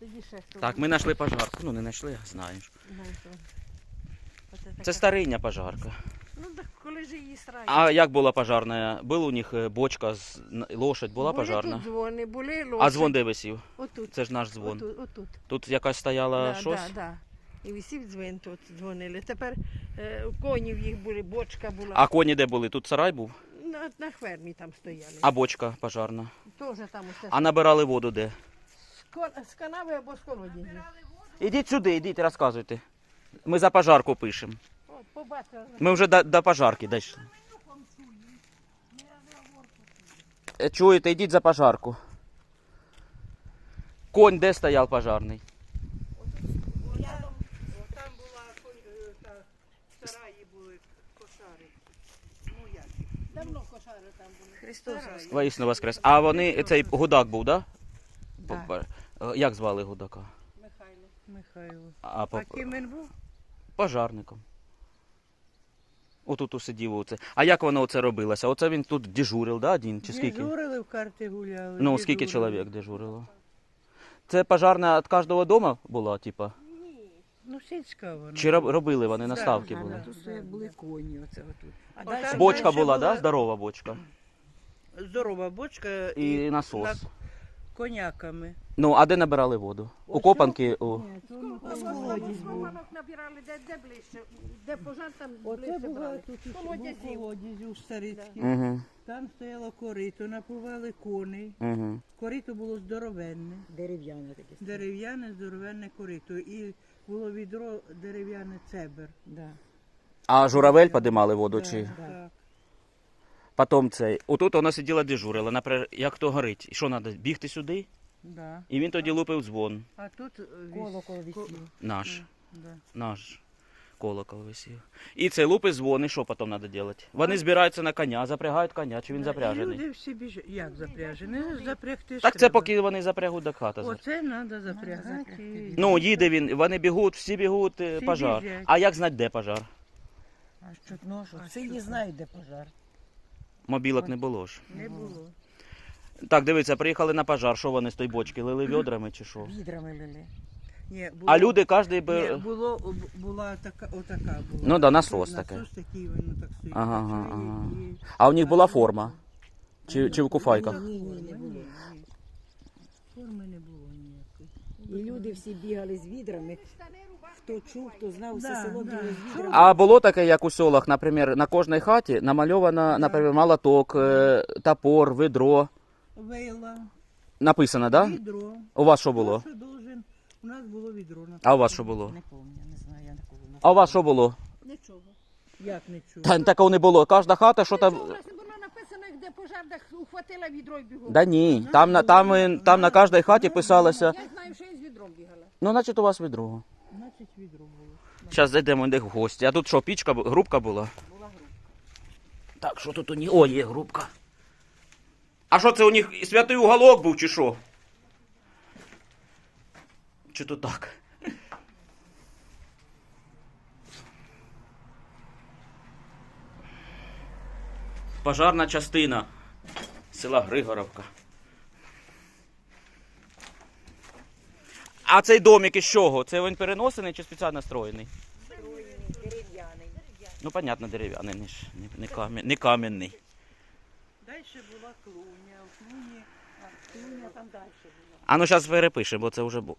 Тоді ще хто. Так, ми знайшли пожарку. Ну, не знайшли, а знаєш. Оце Це стариння пожарка. Ну так коли ж її срає. А як була пожарна? Була у них е, бочка, з- н- лошадь була були пожарна? тут дзвони, були лоші. А дзвон де висів? Отут. Це ж наш дзвон. Отут, отут. Тут якась стояла Да, щось? да, да. І висів дзвін тут дзвонили. Тепер е, коні в їх були, бочка була. А коні де були? Тут сарай був? На, на хвермі там стояли. А бочка пожарна. Теж там усе. А набирали воду де? З, з канави або з колодязі. Ідіть сюди, ідіть, розказуйте. Ми за пожарку пишемо. От, побачила. Ми вже до, до пожарки дійшли. Е, Чуєте, йдіть за пожарку. Конь де стояв пожарний? Там була е, та, сараї були кошари. Ну як? Давно кошари там були. Христос. Воїсно воскрес. А вони, цей гудак був, да? Да. Е, Як звали гудака? Михайло. Михайло. А, по- А ким він був? пожарником. Отут усидів оце. А як воно оце робилося? Оце він тут дежурив, да, один? Чи скільки? Дежурили в карти гуляли. Ну, скільки чоловік дежурило? Це пожарна від кожного дому була, типа? Ну, сільська вона. Чи робили вони Да, наставки були? Тут були коні, оце отут. А далі Бочка була, була- да? Здорова бочка. Здорова бочка І насос. на- коняками. Ну, а де набирали воду? У копанки. У... Колодязь був. набирали, де, де ближче, де пожар, там Оце ближче було брали. тут і Колодязів. колодязі у Старицькій. Угу, Там стояло корито, напували коней. угу. Корито було здоровенне, Дерев'яне таке. дерев'яне здоровенне корито. І було відро дерев'яне цебер. Да. А журавель подимали воду чи? Так. Потім цей. Отут вона сиділа дежурила, наприклад, як то горить. І що треба? Бігти сюди? Да. І він тоді лупив дзвон. А тут е, Колокол висів. Наш. Да. Наш колокол висів. І цей лупить дзвон, і що потім треба робити? Вони збираються на коня, запрягають коня, чи він І запряжений? люди всі біжать. Як запряжені? Запрягти ж Так це треба. поки вони запрягуть до хати. Оце треба запрягати. і- Ну, їде він, вони бігуть, всі бігуть, е, Всі пожар. біжать. А як знати, де пожар? А що, ну, що, А що не там? де пожар. Мобілок не було ж. Не було. Так, дивіться, приїхали на пожар, що вони з тої бочки, лили відрами чи що? Відрами лили. Ні, було... А люди кожен Ні, би. було, була така, отака була. Ну да, насос таке. Насос такий, воно так стоїть. Ага, Ага, ага, ага. А у них була форма? Чи, чи в куфайках? Ні, ні, не було. Форми не було ніякої. І люди всі бігали з відрами. Хто чув, хто знав, все Да, село да. біло. А було таке, як у селах, наприклад, на кожній хаті намальовано, наприклад, молоток, е, топор, ведро. Вейла, Написано, так? Да? відро. У вас що було? Що должен? У нас було відро. на А у вас що було? Не пам'ятаю, не знаю, я такого не А у вас що було? Нічого. Як не чув? Та такого не було. Кожна хата, що там. Нічого, у нас не було написано, де пожар, де ухватила відро і бігом. Да ні, там, на- там, е, там на кожній хаті писалося. Я знаю, що я з відром бігала. Ну, значить, у вас ведро. Значить відро було. Зараз зайдемо де в гості. А тут що, пічка, бу- грубка була? Була група. Так, що тут у них? О, є грубка. А що це у них святий уголок був, чи що? Чи то так? Пожарна частина села Григоровка. А цей домик із чого? Це він переносений чи спеціально строєний? Дерев'яний. Ну, понятно, дерев'яний, не, не, не, кам'я- не кам'яний. Далі була клуня. Клуні, а клуня там далі була. А ну зараз перепишемо, бо це вже